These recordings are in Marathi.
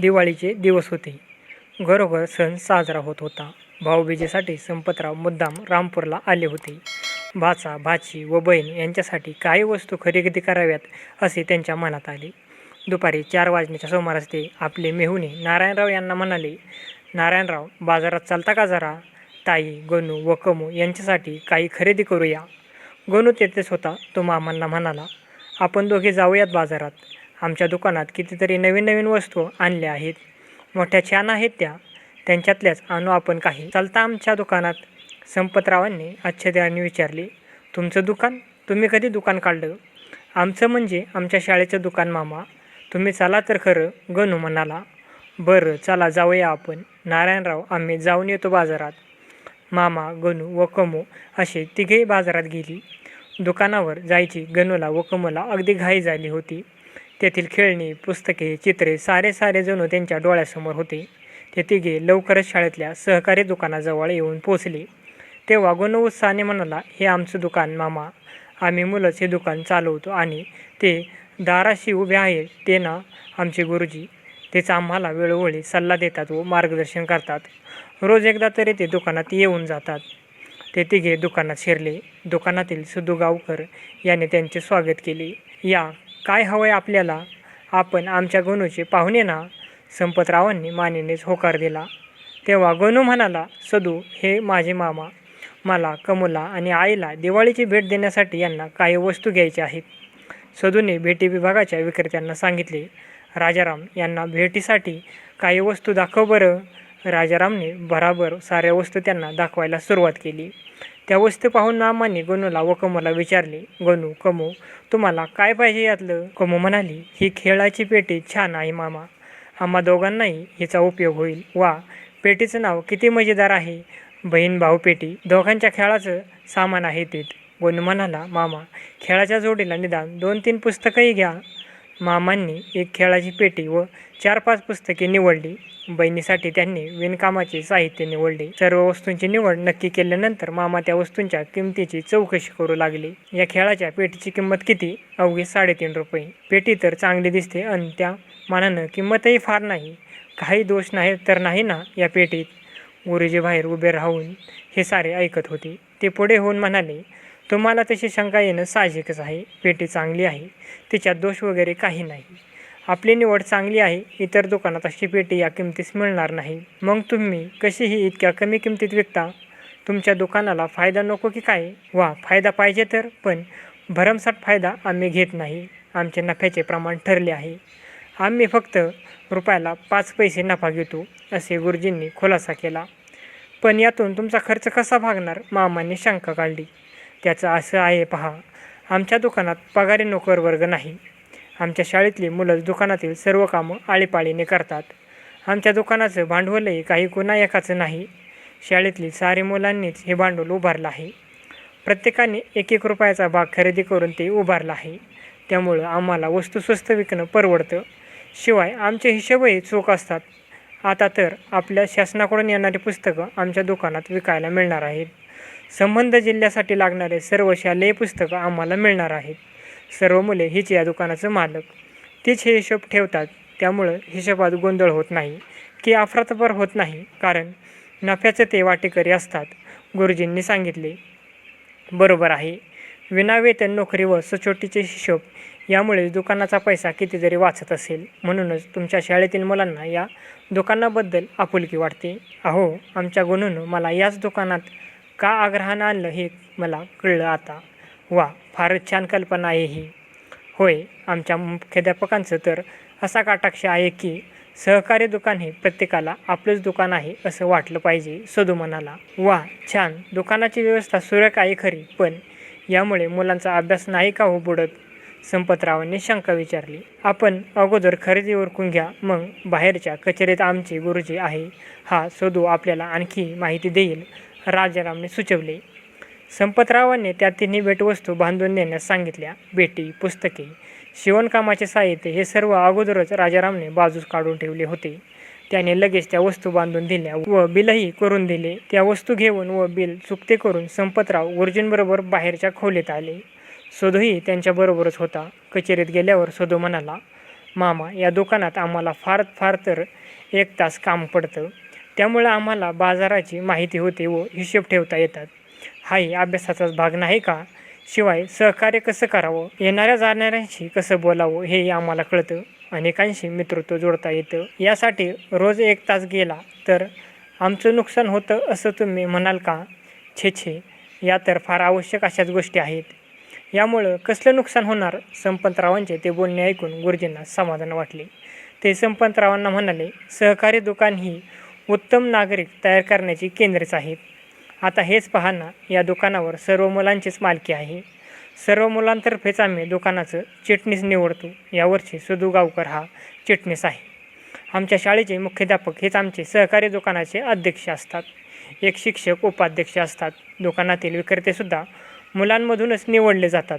दिवाळीचे दिवस होते. घरोघर सण साजरा होत होता. भाऊबीजेसाठी संपतराव मुद्दाम रामपूरला आले होते. भाचा भाची व बहीण यांच्यासाठी काही वस्तू खरेदी कराव्यात असे त्यांच्या मनात आले. दुपारी चार वाजण्याच्या सुमारास ते आपले मेहुणे नारायणराव यांना म्हणाले नारायणराव बाजारात चालता का जरा? ताई गणू व कमू यांच्यासाठी काही खरेदी करूया. गणू तेथेच होता तो मामांना म्हणाला. आपण दोघे जाऊयात बाजारात. आमच्या दुकानात कितीतरी नवीन नवीन वस्तू आणल्या आहेत. मोठ्या छान आहेत त्या. त्यांच्यातल्याच आणू आपण काही. चालता आमच्या दुकानात. संपतरावांनी आश्चर्याने विचारले तुमचं दुकान? तुम्ही कधी दुकान काढलं? आमचं म्हणजे आमच्या शाळेचं दुकान मामा. तुम्ही चला तर खरं गणू म्हणाला. बरं चला जाऊया आपण. नारायणराव आम्ही जाऊन येतो बाजारात. मामा गणू व कमू असे तिघेही बाजारात गेली. दुकानावर जायची गणूला व कमूला अगदी घाई झाली होती. तेथील खेळणी पुस्तके चित्रे सारे सारे जणू त्यांच्या डोळ्यासमोर होते. ते तिघे लवकरच शाळेतल्या सहकारी दुकानाजवळ येऊन पोचले तेव्हा गणू म्हणाला हे आमचं दुकान मामा. आम्ही मुलंच हे दुकान चालवतो आणि ते दाराशी उभे आहेत ते ना आमचे गुरुजी. तेच आम्हाला वेळोवेळी सल्ला देतात व मार्गदर्शन करतात. रोज एकदा तरी ते दुकानात येऊन जातात. ते तिघे दुकानात शिरले. दुकानातील सुधू गावकर याने त्यांचे स्वागत केले. या काय हवंय आपल्याला? आपण आमच्या गणूचे पाहुणे ना? संपतरावांनी मानेनेच होकार दिला. तेव्हा गणू म्हणाला सदू हे माझे मामा. मला कमला आणि आईला दिवाळीची भेट देण्यासाठी यांना काही वस्तू घ्यायच्या आहेत. सदूने भेटी विभागाच्या विक्रेत्यांना सांगितले राजाराम यांना भेटीसाठी काही वस्तू दाखव बरं. राजारामने बराबर साऱ्या वस्तू त्यांना दाखवायला सुरुवात केली. त्या वस्तू पाहून मामाने गणूला व कमूला विचारले गणू कमू तुम्हाला काय पाहिजे यातलं? कमू म्हणाली ही खेळाची पेटी छान आहे मामा. आम्हा दोघांनाही हिचा उपयोग होईल. वा पेटीचं नाव किती मजेदार आहे. बहीण भाऊ पेटी दोघांच्या खेळाचं सामान आहे ते गणू म्हणाला मामा खेळाच्या जोडीला निदान दोन तीन पुस्तकंही घ्या. मामांनी एक खेळाची पेटी व चार पाच पुस्तके निवडली. बहिणीसाठी त्यांनी विणकामाचे साहित्य निवडले. सर्व वस्तूंची निवड नक्की केल्यानंतर मामा त्या वस्तूंच्या किमतीची चौकशी करू लागले. या खेळाच्या पेटीची किंमत किती? अवघी साडेतीन रुपये. पेटी तर चांगली दिसते आणि त्या मानानं किंमतही फार नाही. काही दोष नाही तर नाही ना या पेटीत? गुरुजी बाहेर उभे राहून हे सारे ऐकत होते. ते पुढे होऊन म्हणाले तुम्हाला तशी शंका येणं साहजिकच आहे. पेटी चांगली आहे. तिच्यात दोष वगैरे काही नाही. आपली निवड चांगली आहे. इतर दुकानात अशी पेटी या किमतीस मिळणार नाही. मग तुम्ही कशीही इतक्या कमी किमतीत विकता? तुमच्या दुकानाला फायदा नको की काय? वा फायदा पाहिजे तर पण भरमसाठ फायदा आम्ही घेत नाही. आमचे नफ्याचे प्रमाण ठरले आहे. आम्ही फक्त रुपयाला पाच पैसे नफा घेतो असे गुरुजींनी खुलासा केला. पण यातून तुमचा खर्च कसा भागणार? मामाने शंका काढली. त्याचं असं आहे पहा. आमच्या दुकानात पगारी नोकर वर्ग नाही. आमच्या शाळेतली मुलंच दुकानातील सर्व कामं आळीपाळीने करतात. आमच्या दुकानाचं भांडवलही काही कुणा एकाचं नाही. शाळेतली सारी मुलांनीच हे भांडवल उभारलं आहे. प्रत्येकाने एक एक रुपयाचा भाग खरेदी करून ते उभारलं आहे. त्यामुळं आम्हाला वस्तू स्वस्त विकणं परवडतं. शिवाय आमचे हिशोबही चोख असतात. आता तर आपल्या शासनाकडून येणारी पुस्तकं आमच्या दुकानात विकायला मिळणार आहेत. संबंध जिल्ह्यासाठी लागणारे सर्व शालेय पुस्तकं आम्हाला मिळणार आहेत. सर्व मुले हीच या दुकानाचं मालक. तीच हे हिशोब ठेवतात. त्यामुळं हिशोबात गोंधळ होत नाही की अफरातफर होत नाही कारण नफ्याचे ते वाटेकरी असतात गुरुजींनी सांगितले. बरोबर आहे. विनावेतन नोकरी व सचोटीचे हिशोब यामुळे दुकानाचा पैसा कितीतरी वाचत असेल. म्हणूनच तुमच्या शाळेतील मुलांना या दुकानाबद्दल आपुलकी वाटते. अहो आमच्या गुणून मला याच दुकानात का आग्रहानं आणलं हे मला कळलं आता. वा फारच छान कल्पना आहे ही. होय आमच्या मुख्याध्यापकांचं तर असा काटाक्ष आहे की सहकारी दुकान हे प्रत्येकाला आपलंच दुकान आहे असं वाटलं पाहिजे सदू म्हणाला वा छान दुकानाची व्यवस्था सुरेख आहे खरी पण यामुळे मुलांचा अभ्यास नाही का हो बुडत? संपतरावांनी शंका विचारली. आपण अगोदर खरेदी ओळखून घ्या मग बाहेरच्या कचेरीत आमचे गुरुजी आहे. हा सदू आपल्याला आणखी माहिती देईल. राजारामने सुचवले. संपतरावांनी त्या तिन्ही भेटवस्तू बांधून देण्यास सांगितल्या. बेटी पुस्तके शिवणकामाचे साहित्य हे सर्व अगोदरच राजारामने बाजूस काढून ठेवले होते. त्याने लगेच त्या वस्तू बांधून दिल्या व बिलही करून दिले. त्या वस्तू घेऊन व बिल चुकते करून संपतराव गुरुजींबरोबर बाहेरच्या खोलीत आले. सदूही त्यांच्याबरोबरच होता. कचेरीत गेल्यावर सदू म्हणाला मामा या दुकानात आम्हाला फार फार तर एक तास काम पडतं. त्यामुळं आम्हाला बाजाराची माहिती होते व हिशोब ठेवता येतात. हाही अभ्यासाचाच भाग नाही का? शिवाय सहकार्य कसं करावं? येणाऱ्या जाणाऱ्यांशी कसं बोलावं? हेही आम्हाला कळतं. अनेकांशी मित्रत्व जोडता येतं. यासाठी रोज एक तास गेला तर आमचं नुकसान होतं असं तुम्ही म्हणाल का? छे छे. या तर फार आवश्यक अशाच गोष्टी आहेत. यामुळं कसलं नुकसान होणार? संपतरावांचे ते बोलणे ऐकून गुरुजींना समाधान वाटले. ते संपतरावांना म्हणाले सहकारी दुकान ही उत्तम नागरिक तयार करण्याची केंद्रेच आहेत आता हेच पहा या दुकानावर सर्व मुलांचीच मालकी आहे. सर्व मुलांतर्फेच आम्ही दुकानाचं चिटणीस निवडतो. यावर्षी सुधू गावकर हा चिटणीस आहे. आमच्या शाळेचे मुख्याध्यापक हेच आमचे सहकारी दुकानाचे अध्यक्ष असतात. एक शिक्षक उपाध्यक्ष असतात. दुकानातील विक्रेतेसुद्धा मुलांमधूनच निवडले जातात.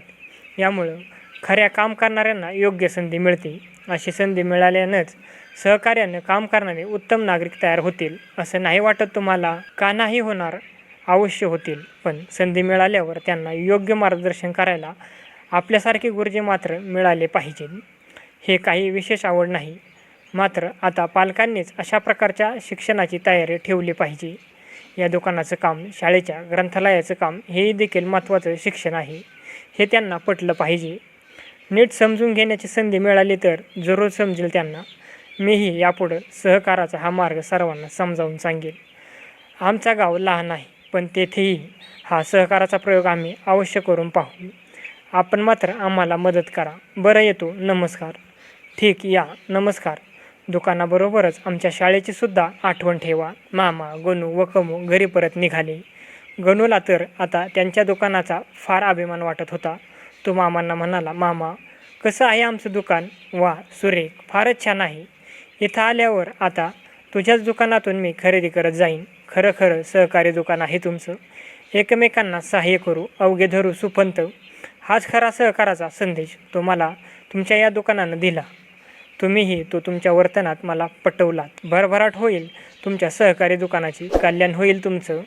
यामुळं खऱ्या काम करणाऱ्यांना योग्य संधी मिळते. अशी संधी मिळाल्यानंच सहकार्यानं काम करणारे उत्तम नागरिक तयार होतील असं नाही वाटत तुम्हाला का नाही होणार? अवश्य होतील पण संधी मिळाल्यावर त्यांना योग्य मार्गदर्शन करायला आपल्यासारखे गुरुजी मात्र मिळाले पाहिजेत. हे काही विशेष आवड नाही. मात्र आता पालकांनीच अशा प्रकारच्या शिक्षणाची तयारी ठेवली पाहिजे. या दुकानाचं काम शाळेच्या ग्रंथालयाचं काम हेही देखील महत्त्वाचं शिक्षण आहे. हे त्यांना पटलं पाहिजे. नीट समजून घेण्याची संधी मिळाली तर जरूर समजेल त्यांना. मीही यापुढं सहकाराचा हा मार्ग सर्वांना समजावून सांगेल आमचा गाव लहान आहे पण तेथेही हा सहकाराचा प्रयोग आम्ही अवश्य करून पाहू. आपण मात्र आम्हाला मदत करा. बरं येतो. नमस्कार. ठीक या. नमस्कार. दुकानाबरोबरच आमच्या शाळेची सुद्धा आठवण ठेवा. मामा गणू व कमू घरी परत निघाले. गणूला तर आता त्यांच्या दुकानाचा फार अभिमान वाटत होता. तो मामांना म्हणाला मामा कसं आहे आमचं दुकान? वा सुरेख फारच छान आहे. इथं आल्यावर आता तुझ्याच दुकानातून मी खरेदी करत जाईन. खरं खरं सहकारी दुकान आहे तुमचं. एकमेकांना सहाय्य करू अवघे धरू सुपंत. हाच खरा सहकाराचा संदेश तुम्हाला तुमच्या या दुकानानं दिला. तुम्हीही तो तुमच्या वर्तनात मला पटवलात. भरभराट होईल तुमच्या सहकारी दुकानाची कल्याण होईल तुमचं.